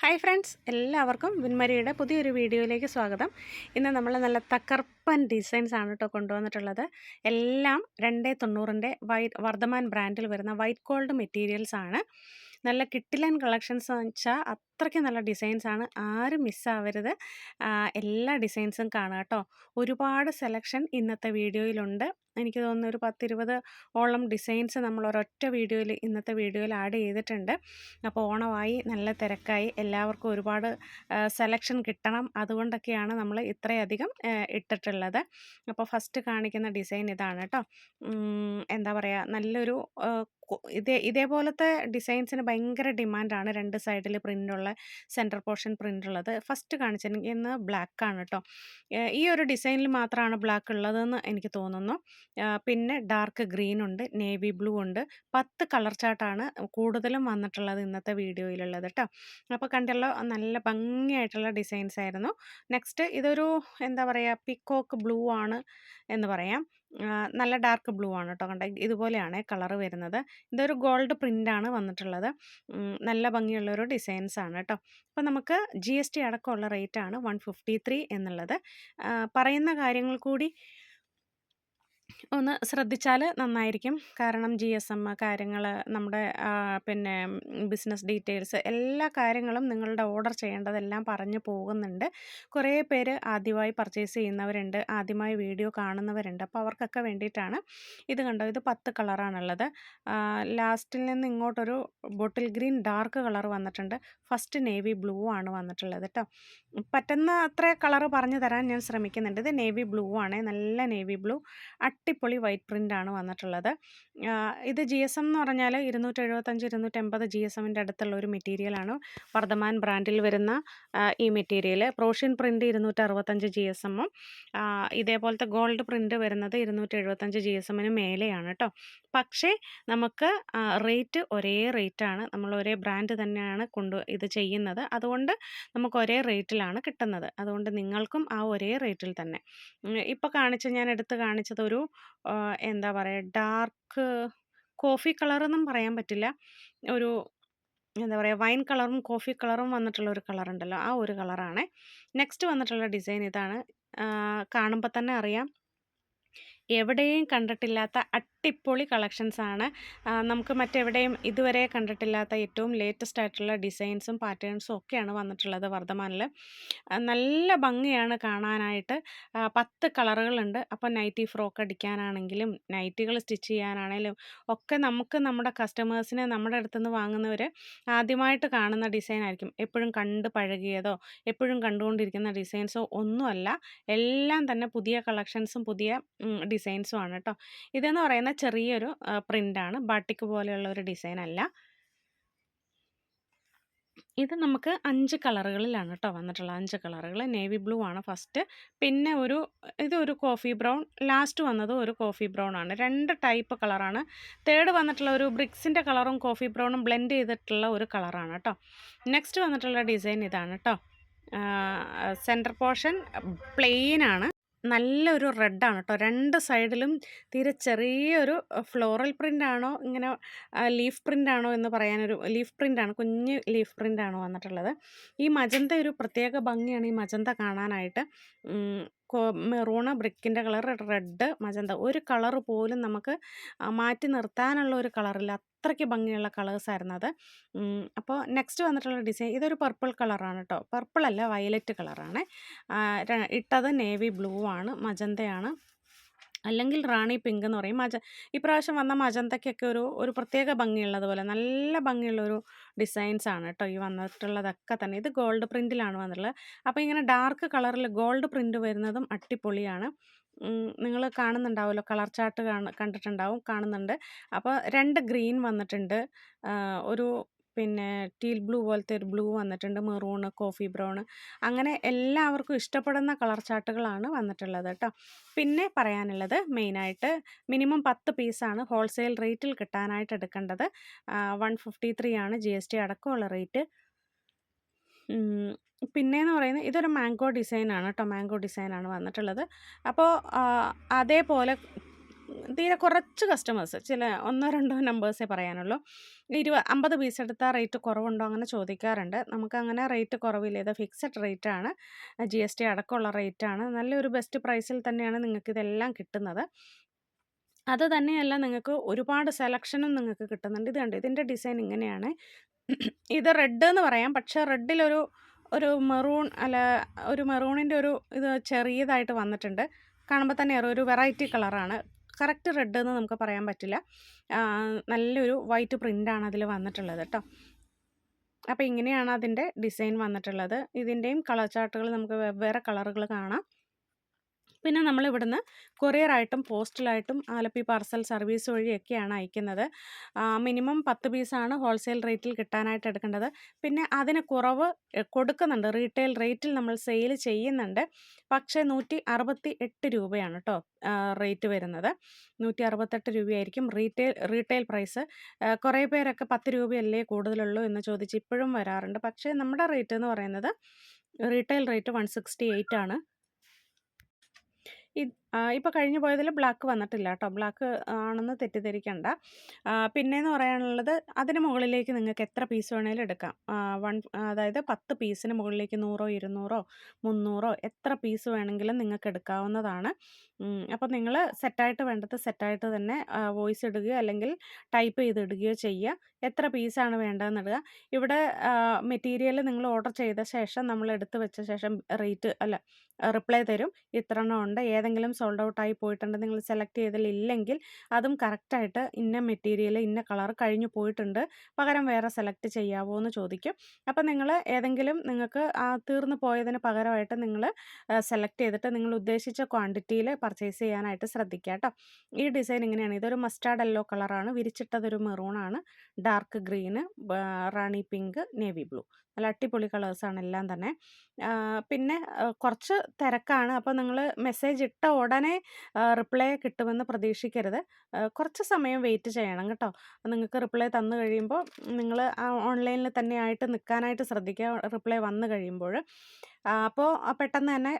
Hi friends എല്ലാവർക്കും വിൻമരിയുടെ പുതിയൊരു വീഡിയോയിലേക്ക് സ്വാഗതം. ഇന്ന് നമ്മൾ നല്ല തക്കർപ്പൻ ഡിസൈൻസ് ആണ് കേട്ടോ കൊണ്ടുവന്നിട്ടുള്ളത്. എല്ലാം രണ്ടേ തൊണ്ണൂറിന്റെ വൈറ്റ് വർദ്ധമാൻ ബ്രാൻഡിൽ വരുന്ന വൈറ്റ് ഗോൾഡ് മെറ്റീരിയൽസ് ആണ്. നല്ല കിട്ടിലൻ കളക്ഷൻസ് വെച്ചാൽ അത്രയ്ക്ക് നല്ല ഡിസൈൻസ് ആണ്. ആരും മിസ്സാവരുത് എല്ലാ ഡിസൈൻസും കാണുക കേട്ടോ. ഒരുപാട് സെലക്ഷൻ ഇന്നത്തെ വീഡിയോയിലുണ്ട് എനിക്ക് തോന്നുന്നു ഒരു പത്തിരുപത് ഓളം ഡിസൈൻസ് നമ്മൾ ഒരൊറ്റ വീഡിയോയിൽ ഇന്നത്തെ വീഡിയോയിൽ ആഡ് ചെയ്തിട്ടുണ്ട്. അപ്പോൾ ഓണമായി നല്ല തിരക്കായി എല്ലാവർക്കും ഒരുപാട് സെലക്ഷൻ കിട്ടണം. അതുകൊണ്ടൊക്കെയാണ് നമ്മൾ ഇത്രയധികം ഇട്ടിട്ടുള്ളത്. അപ്പോൾ ഫസ്റ്റ് കാണിക്കുന്ന ഡിസൈൻ ഇതാണ് കേട്ടോ. എന്താ പറയുക നല്ലൊരു ഇതേ ഇതേപോലത്തെ ഡിസൈൻസിന് ഭയങ്കര ഡിമാൻഡാണ്. രണ്ട് സൈഡിൽ പ്രിന്റുള്ള സെന്റർ പോർഷൻ പ്രിന്റ് ഉള്ളത് ഫസ്റ്റ് കാണിച്ചിരിക്കുന്നത് ബ്ലാക്ക് ആണ് കേട്ടോ ഈ ഒരു ഡിസൈനിൽ മാത്രമാണ് ബ്ലാക്ക് ഉള്ളതെന്ന് എനിക്ക് തോന്നുന്നു. പിന്നെ ഡാർക്ക് ഗ്രീൻ ഉണ്ട് നേവി ബ്ലൂ ഉണ്ട് പത്ത് കളർ ചാർട്ടാണ് കൂടുതലും വന്നിട്ടുള്ളത് ഇന്നത്തെ വീഡിയോയിലുള്ളത് കേട്ടോ അപ്പോൾ കണ്ടല്ലോ നല്ല ഭംഗിയായിട്ടുള്ള ഡിസൈൻസ് ആയിരുന്നു നെക്സ്റ്റ് ഇതൊരു എന്താ പറയുക പിക്കോക്ക് ബ്ലൂ ആണ് എന്ന് പറയാം. നല്ല ഡാർക്ക് ബ്ലൂ ആണ് കേട്ടോ. കണ്ട ഇതുപോലെയാണ് കളർ വരുന്നത്. ഇതൊരു ഗോൾഡ് പ്രിന്റാണ് വന്നിട്ടുള്ളത്. നല്ല ഭംഗിയുള്ളൊരു ഡിസൈൻസ് ആണ് കേട്ടോ. അപ്പോൾ നമുക്ക് ജി എസ് ടി അടക്കമുള്ള റേറ്റാണ് വൺ ഫിഫ്റ്റി ത്രീ എന്നുള്ളത്. പറയുന്ന കാര്യങ്ങൾ കൂടി ഒന്ന് ശ്രദ്ധിച്ചാൽ നന്നായിരിക്കും. കാരണം ജി എസ് എം കാര്യങ്ങൾ നമ്മുടെ പിന്നെ ബിസിനസ് ഡീറ്റെയിൽസ് എല്ലാ കാര്യങ്ങളും നിങ്ങളുടെ ഓർഡർ ചെയ്യേണ്ടതെല്ലാം പറഞ്ഞു പോകുന്നുണ്ട്. കുറേ പേര് ആദ്യമായി പർച്ചേസ് ചെയ്യുന്നവരുണ്ട് ആദ്യമായി വീഡിയോ കാണുന്നവരുണ്ട്. അപ്പോൾ അവർക്കൊക്കെ വേണ്ടിയിട്ടാണ് ഇത് കണ്ടോ ഇത് പത്ത് കളറാണുള്ളത്. ലാസ്റ്റിൽ നിന്ന് ഇങ്ങോട്ടൊരു ബോട്ടിൽ ഗ്രീൻ ഡാർക്ക് കളർ വന്നിട്ടുണ്ട്. ഫസ്റ്റ് നേവി ബ്ലൂ ആണ് വന്നിട്ടുള്ളത് കേട്ടോ പറ്റുന്ന അത്ര കളർ പറഞ്ഞു തരാൻ ഞാൻ ശ്രമിക്കുന്നുണ്ട്. ഇത് നേവി ബ്ലൂ ആണ്. നല്ല നേവി ബ്ലൂ അട്ടിപ്പൊളി വൈറ്റ് പ്രിന്റ് ആണ് വന്നിട്ടുള്ളത് ഇത് ജി എസ് എം എന്ന് പറഞ്ഞാൽ ഇരുന്നൂറ്റി എഴുപത്തഞ്ച് ഇരുന്നൂറ്റമ്പത് ജി എസ് എമ്മിന്റെ അടുത്തുള്ള ഒരു മെറ്റീരിയലാണ് വർദ്ധമാൻ ബ്രാൻഡിൽ വരുന്ന ഈ മെറ്റീരിയൽ പ്രോഷ്യൻ പ്രിന്റ് ഇരുന്നൂറ്റി അറുപത്തഞ്ച് ജി എസ് എമ്മും ഇതേപോലത്തെ ഗോൾഡ് പ്രിന്റ് വരുന്നത് ഇരുന്നൂറ്റി എഴുപത്തഞ്ച് ജി എസ് എമ്മിന് മേലെയാണ് കേട്ടോ പക്ഷേ നമുക്ക് റേറ്റ് ഒരേ റേറ്റാണ്. നമ്മൾ ഒരേ ബ്രാൻഡ് തന്നെയാണ് കൊണ്ട് ഇത് ചെയ്യുന്നത്. അതുകൊണ്ട് നമുക്ക് ഒരേ റേറ്റിലാണ് കിട്ടുന്നത്. അതുകൊണ്ട് നിങ്ങൾക്കും ആ ഒരേ റേറ്റിൽ തന്നെ. ഇപ്പോൾ കാണിച്ച ഞാൻ എടുത്ത് കാണിച്ചത് ഒരു എന്താ പറയുക ഡാർക്ക് കോഫി കളറെന്നും പറയാൻ പറ്റില്ല. ഒരു എന്താ പറയുക വൈൻ കളറും കോഫി കളറും വന്നിട്ടുള്ള ഒരു കളറുണ്ടല്ലോ ആ ഒരു കളറാണ്. നെക്സ്റ്റ് വന്നിട്ടുള്ള ഡിസൈൻ ഇതാണ്. കാണുമ്പോൾ തന്നെ അറിയാം. എവിടെയും കണ്ടിട്ടില്ലാത്ത അട്ടിപ്പൊളി കളക്ഷൻസ് ആണ്. നമുക്ക് മറ്റെവിടെയും ഇതുവരെ കണ്ടിട്ടില്ലാത്ത ഏറ്റവും ലേറ്റസ്റ്റ് ആയിട്ടുള്ള ഡിസൈൻസും പാറ്റേൺസും ഒക്കെയാണ് വന്നിട്ടുള്ളത് വർദ്ധമാനിൽ. നല്ല ഭംഗിയാണ് കാണാനായിട്ട്. പത്ത് കളറുകളുണ്ട് അപ്പോൾ നൈറ്റി ഫ്രോക്ക് അടിക്കാനാണെങ്കിലും നൈറ്റികൾ സ്റ്റിച്ച് ചെയ്യാനാണെങ്കിലും ഒക്കെ നമുക്ക് നമ്മുടെ കസ്റ്റമേഴ്സിനെ നമ്മുടെ അടുത്ത് നിന്ന് വാങ്ങുന്നവർ ആദ്യമായിട്ട് കാണുന്ന ഡിസൈൻ ആയിരിക്കും. എപ്പോഴും കണ്ട് പഴകിയതോ എപ്പോഴും കണ്ടുകൊണ്ടിരിക്കുന്ന ഡിസൈൻസോ ഒന്നുമല്ല. എല്ലാം തന്നെ പുതിയ കളക്ഷൻസും പുതിയ ഡിസൈൻസും ആണ് കേട്ടോ ഇതെന്ന് പറയുന്ന ചെറിയൊരു പ്രിന്റാണ് ബാട്ടിക്ക് പോലെയുള്ള ഒരു ഡിസൈൻ അല്ല ഇത് നമുക്ക് അഞ്ച് കളറുകളിലാണ് കേട്ടോ വന്നിട്ടുള്ളത്. അഞ്ച് കളറുകൾ. നേവി ബ്ലൂ ആണ് ഫസ്റ്റ്. പിന്നെ ഒരു ഇത് ഒരു കോഫി ബ്രൗൺ. ലാസ്റ്റ് വന്നത് ഒരു കോഫി ബ്രൗൺ ആണ്. രണ്ട് ടൈപ്പ് കളറാണ്. തേർഡ് വന്നിട്ടുള്ള ഒരു ബ്രിക്സിന്റെ കളറും കോഫി ബ്രൗണും ബ്ലെൻഡ് ചെയ്തിട്ടുള്ള ഒരു കളറാണ് കേട്ടോ നെക്സ്റ്റ് വന്നിട്ടുള്ള ഡിസൈൻ ഇതാണ് കേട്ടോ സെന്റർ പോർഷൻ പ്ലെയിൻ ആണ്. നല്ലൊരു റെഡാണ് കേട്ടോ രണ്ട് സൈഡിലും തീരെ ചെറിയൊരു ഫ്ലോറൽ പ്രിന്റാണോ ഇങ്ങനെ ലീഫ് പ്രിന്റാണോ എന്ന് പറയാനൊരു ലീഫ് പ്രിന്റാണ് കുഞ്ഞ് ലീഫ് പ്രിന്റാണോ വന്നിട്ടുള്ളത്. ഈ മജന്ത ഒരു പ്രത്യേക ഭംഗിയാണ് ഈ മജന്ത കാണാനായിട്ട്. മെറൂണ് ബ്രിക്കിന്റെ കളർ റെഡ് മജന്ത. ഒരു കളർ പോലും നമുക്ക് മാറ്റി നിർത്താനുള്ള ഒരു കളറില്ല. അത്രയ്ക്ക് ഭംഗിയുള്ള കളേഴ്സായിരുന്നു അത്. ഉം, അപ്പോൾ നെക്സ്റ്റ് വന്നിട്ടുള്ള ഡിസൈൻ ഇതൊരു പർപ്പിൾ കളറാണ് കേട്ടോ പർപ്പിൾ അല്ല വയലറ്റ് കളറാണ്. ഇട്ടത് നേവി ബ്ലൂ ആണ് മജന്തയാണ്. അല്ലെങ്കിൽ റാണി പിങ്ക് എന്ന് പറയും. മജ ഇപ്രാവശ്യം വന്ന മജന്തയ്ക്കൊക്കെ ഒരു ഒരു പ്രത്യേക ഭംഗിയുള്ളതുപോലെ നല്ല ഭംഗിയുള്ളൊരു ഡിസൈൻസ് ആണ് കേട്ടോ ഈ വന്നിട്ടുള്ളതൊക്കെ തന്നെ. ഇത് ഗോൾഡ് പ്രിന്റിലാണ് വന്നിട്ടുള്ളത്. അപ്പോൾ ഇങ്ങനെ ഡാർക്ക് കളറിൽ ഗോൾഡ് പ്രിന്റ് വരുന്നതും അട്ടിപ്പൊളിയാണ് നിങ്ങൾ കാണുന്നുണ്ടാവുമല്ലോ കളർ ചാർട്ട് കാണ കണ്ടിട്ടുണ്ടാവും കാണുന്നുണ്ട്. അപ്പോൾ രണ്ട് ഗ്രീൻ വന്നിട്ടുണ്ട്. ഒരു പിന്നെ ടീൽ ബ്ലൂ പോലത്തെ ഒരു ബ്ലൂ വന്നിട്ടുണ്ട് മെറൂണ് കോഫി ബ്രൗൺ അങ്ങനെ എല്ലാവർക്കും ഇഷ്ടപ്പെടുന്ന കളർ ചാർട്ടുകളാണ് വന്നിട്ടുള്ളത് കേട്ടോ. പിന്നെ പറയാനുള്ളത് മെയിനായിട്ട് മിനിമം പത്ത് പീസാണ് ഹോൾസെയിൽ റേറ്റിൽ കിട്ടാനായിട്ട് എടുക്കേണ്ടത്. വൺ ഫിഫ്റ്റി ത്രീ ആണ് ജി എസ് ടി അടക്കമുള്ള റേറ്റ്. പിന്നെയെന്ന് പറയുന്നത് ഇതൊരു മാംഗോ ഡിസൈനാണ് കേട്ടോ മാംഗോ ഡിസൈനാണ് വന്നിട്ടുള്ളത്. അപ്പോൾ അതേപോലെ തീരെ കുറച്ച് കസ്റ്റമേഴ്സ് ചില ഒന്നോ രണ്ടോ നമ്പേഴ്സേ പറയാനുള്ളൂ. ഇരുപ അമ്പത് പീസ് എടുത്താൽ റേറ്റ് കുറവുണ്ടോ അങ്ങനെ ചോദിക്കാറുണ്ട്. നമുക്കങ്ങനെ റേറ്റ് കുറവില്ല. ഇത് ഫിക്സഡ് റേറ്റാണ് ജി എസ് ടി അടക്കമുള്ള റേറ്റാണ് നല്ലൊരു ബെസ്റ്റ് പ്രൈസിൽ തന്നെയാണ് നിങ്ങൾക്ക് ഇതെല്ലാം കിട്ടുന്നത്. അത് തന്നെയല്ല നിങ്ങൾക്ക് ഒരുപാട് സെലക്ഷനും നിങ്ങൾക്ക് കിട്ടുന്നുണ്ട്. ഇത് കണ്ടോ? ഇതിന്റെ ഡിസൈൻ ഇങ്ങനെയാണ്. ഇത് റെഡ് എന്ന് പറയാം. പക്ഷേ റെഡിലൊരു ഒരു മെറൂൺ അല്ല ഒരു മെറൂണിന്റെ ഒരു ഇത് ചെറിയതായിട്ട് വന്നിട്ടുണ്ട്. കാണുമ്പോൾ തന്നെ ഒരു വെറൈറ്റി കളറാണ് കറക്റ്റ് റെഡ് എന്ന് നമുക്ക് പറയാൻ പറ്റില്ല. നല്ലൊരു വൈറ്റ് പ്രിന്റാണ് അതിൽ വന്നിട്ടുള്ളത് കേട്ടോ. അപ്പോൾ ഇങ്ങനെയാണ് അതിന്റെ ഡിസൈൻ വന്നിട്ടുള്ളത്. ഇതിന്റെയും കളർ ചാർട്ടുകൾ നമുക്ക് വെവ്വേറെ കളറുകൾ കാണാം. പിന്നെ നമ്മൾ ഇവിടുന്ന് കൊറിയറായിട്ടും പോസ്റ്റലായിട്ടും ആലപ്പി പാർസൽ സർവീസ് വഴിയൊക്കെയാണ് അയക്കുന്നത്. മിനിമം പത്ത് പീസാണ് ഹോൾസെയിൽ റേറ്റിൽ കിട്ടാനായിട്ട് എടുക്കേണ്ടത്. പിന്നെ അതിന് കുറവ് കൊടുക്കുന്നുണ്ട്. റീറ്റെയിൽ റേറ്റിൽ നമ്മൾ സെയിൽ ചെയ്യുന്നുണ്ട്. പക്ഷേ നൂറ്റി അറുപത്തി എട്ട് രൂപയാണ് കേട്ടോ റേറ്റ് വരുന്നത്. നൂറ്റി അറുപത്തെട്ട് രൂപയായിരിക്കും റീറ്റെയിൽ റീറ്റെയിൽ പ്രൈസ്. കുറേ പേരൊക്കെ പത്ത് രൂപയല്ലേ കൂടുതലുള്ളൂ എന്ന് ചോദിച്ച് ഇപ്പോഴും വരാറുണ്ട്. പക്ഷേ നമ്മുടെ റേറ്റ് എന്ന് പറയുന്നത് retail rate one sixty eight ആണ്. ഇത് ഇപ്പോൾ കഴിഞ്ഞു പോയതിൽ ബ്ലാക്ക് വന്നിട്ടില്ല കേട്ടോ ബ്ലാക്ക് ആണെന്ന് തെറ്റിദ്ധരിക്കണ്ട. പിന്നെ പിന്നെയെന്ന് പറയാനുള്ളത് അതിന് മുകളിലേക്ക് നിങ്ങൾക്ക് എത്ര പീസ് വേണേലും എടുക്കാം. വൺ അതായത് പത്ത് പീസിന് മുകളിലേക്ക് നൂറോ ഇരുന്നൂറോ മുന്നൂറോ എത്ര പീസ് വേണമെങ്കിലും നിങ്ങൾക്ക് എടുക്കാവുന്നതാണ്. അപ്പോൾ നിങ്ങൾ സെറ്റായിട്ട് വേണ്ടത് സെറ്റായിട്ട് തന്നെ വോയിസ് ഇടുകയോ അല്ലെങ്കിൽ ടൈപ്പ് ചെയ്തിടുകയോ ചെയ്യുക എത്ര പീസാണ് വേണ്ടതെന്ന് ഇടുക. ഇവിടെ മെറ്റീരിയൽ നിങ്ങൾ ഓർഡർ ചെയ്ത ശേഷം നമ്മൾ എടുത്ത് വെച്ച ശേഷം റേറ്റ് അല്ല റിപ്ലൈ തരും. ഇത്ര എണ്ണം ഉണ്ട്. ഏതെങ്കിലും സോൾഡ് ഔട്ട് ആയി പോയിട്ടുണ്ട്. നിങ്ങൾ സെലക്ട് ചെയ്തില്ലെങ്കിൽ അതും കറക്റ്റായിട്ട് ഇന്ന മെറ്റീരിയൽ ഇന്ന കളർ കഴിഞ്ഞു പോയിട്ടുണ്ട്. പകരം വേറെ സെലക്ട് ചെയ്യാവോ എന്ന് ചോദിക്കും. അപ്പം നിങ്ങൾ ഏതെങ്കിലും നിങ്ങൾക്ക് തീർന്നു പോയതിന് പകരമായിട്ട് നിങ്ങൾ സെലക്ട് ചെയ്തിട്ട് നിങ്ങൾ ഉദ്ദേശിച്ച ക്വാണ്ടിറ്റിയിൽ പർച്ചേസ് ചെയ്യാനായിട്ട് ശ്രദ്ധിക്കുക കേട്ടോ. ഈ ഡിസൈൻ ഇങ്ങനെയാണ്. ഇതൊരു മസ്റ്റാർഡ് യെല്ലോ കളറാണ് വിരിച്ചിട്ടതൊരു മെറൂണാണ് dark green rani pink navy blue നല്ല അടിപൊളി കളേഴ്സാണ് എല്ലാം തന്നെ. പിന്നെ കുറച്ച് തിരക്കാണ്. അപ്പോൾ നിങ്ങൾ മെസ്സേജ് ഇട്ട ഉടനെ റിപ്ലൈ കിട്ടുമെന്ന് പ്രതീക്ഷിക്കരുത്. കുറച്ച് സമയം വെയിറ്റ് ചെയ്യണം കേട്ടോ. നിങ്ങൾക്ക് റിപ്ലൈ തന്നു കഴിയുമ്പോൾ നിങ്ങൾ ഓൺലൈനിൽ തന്നെ ആയിട്ട് നിൽക്കാനായിട്ട് ശ്രദ്ധിക്കുക റിപ്ലൈ വന്നു കഴിയുമ്പോൾ. അപ്പോൾ പെട്ടെന്ന് തന്നെ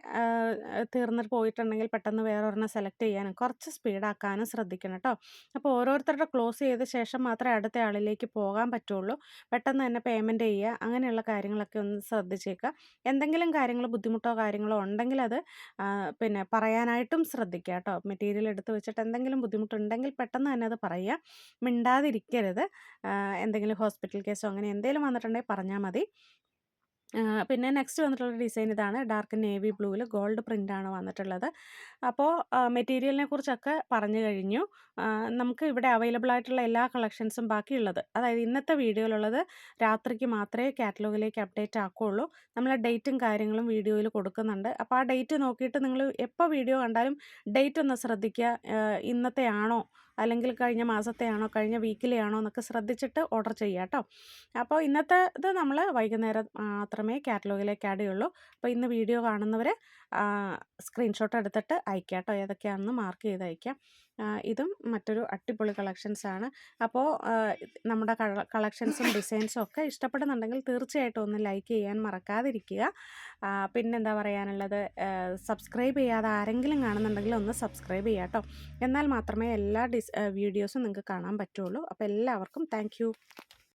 തീർന്നിട്ട് പോയിട്ടുണ്ടെങ്കിൽ പെട്ടെന്ന് വേറൊരെണ്ണം സെലക്ട് ചെയ്യാനും കുറച്ച് സ്പീഡാക്കാനും ശ്രദ്ധിക്കണം കേട്ടോ അപ്പോൾ ഓരോരുത്തരുടെ ക്ലോസ് ചെയ്ത ശേഷം മാത്രമേ അടുത്ത ആളിലേക്ക് പോകാൻ പറ്റുള്ളൂ. പെട്ടെന്ന് തന്നെ പേയ്മെന്റ് ചെയ്യുക അങ്ങനെയുള്ള കാര്യങ്ങളൊക്കെ ഒന്ന് ശ്രദ്ധിച്ചേക്കുക. എന്തെങ്കിലും കാര്യങ്ങൾ ബുദ്ധിമുട്ടോ കാര്യങ്ങളോ ഉണ്ടെങ്കിൽ അത് പിന്നെ പറയാനായിട്ടും ശ്രദ്ധിക്കുക കേട്ടോ മെറ്റീരിയൽ എടുത്ത് വെച്ചിട്ട് എന്തെങ്കിലും ബുദ്ധിമുട്ടുണ്ടെങ്കിൽ പെട്ടെന്ന് തന്നെ അത് പറയുക. മിണ്ടാതിരിക്കരുത്. എന്തെങ്കിലും ഹോസ്പിറ്റൽ കേസോ അങ്ങനെ എന്തെങ്കിലും വന്നിട്ടുണ്ടെങ്കിൽ പറഞ്ഞാൽ മതി. പിന്നെ നെക്സ്റ്റ് വന്നിട്ടുള്ള ഡിസൈൻ ഇതാണ്. ഡാർക്ക് നേവി ബ്ലൂവിൽ ഗോൾഡ് പ്രിന്റാണ് വന്നിട്ടുള്ളത്. അപ്പോൾ മെറ്റീരിയലിനെ കുറിച്ചൊക്കെ പറഞ്ഞു കഴിഞ്ഞു. നമുക്ക് ഇവിടെ അവൈലബിൾ ആയിട്ടുള്ള എല്ലാ കളക്ഷൻസും ബാക്കിയുള്ളത്. അതായത് ഇന്നത്തെ വീഡിയോയിലുള്ളത് രാത്രിക്ക് മാത്രമേ കാറ്റലോഗിലേക്ക് അപ്ഡേറ്റ് ആക്കുകയുള്ളൂ നമ്മൾ ഡേറ്റും കാര്യങ്ങളും വീഡിയോയിൽ കൊടുക്കുന്നുണ്ട്. അപ്പോൾ ആ ഡേറ്റ് നോക്കിയിട്ട് നിങ്ങൾ എപ്പോൾ വീഡിയോ കണ്ടാലും ഡേറ്റ് ഒന്ന് ശ്രദ്ധിക്കുക. ഇന്നത്തെ ആണോ അല്ലെങ്കിൽ കഴിഞ്ഞ മാസത്തെയാണോ കഴിഞ്ഞ വീക്കിലെ ആണോ എന്നൊക്കെ ശ്രദ്ധിച്ചിട്ട് ഓർഡർ ചെയ്യുക കേട്ടോ. അപ്പോൾ ഇന്നത്തെ ഇത് നമ്മൾ വൈകുന്നേരം മാത്രമേ കാറ്റലോഗിലേക്ക് ആഡ് ചെയ്യുള്ളൂ. അപ്പോൾ ഇന്ന് വീഡിയോ കാണുന്നവർ സ്ക്രീൻഷോട്ട് എടുത്തിട്ട് അയക്കാം കേട്ടോ. ഏതൊക്കെയാണെന്ന് മാർക്ക് ചെയ്ത് അയക്കാം ഇതും മറ്റൊരു അടിപൊളി കളക്ഷൻസ് ആണ് അപ്പോൾ നമ്മുടെ കളക്ഷൻസും ഡിസൈൻസും ഒക്കെ ഇഷ്ടപ്പെടുന്നുണ്ടെങ്കിൽ തീർച്ചയായിട്ടും ഒന്ന് ലൈക്ക് ചെയ്യാൻ മറക്കാതിരിക്കുക. പിന്നെ പിന്നെന്താ പറയാനുള്ളത്? സബ്സ്ക്രൈബ് ചെയ്യാതെ ആരെങ്കിലും കാണുന്നുണ്ടെങ്കിൽ ഒന്ന് സബ്സ്ക്രൈബ് ചെയ്യുക കേട്ടോ. എന്നാൽ മാത്രമേ എല്ലാ ഡിസ് വീഡിയോസും നിങ്ങൾക്ക് കാണാൻ പറ്റുള്ളൂ. അപ്പോൾ എല്ലാവർക്കും താങ്ക്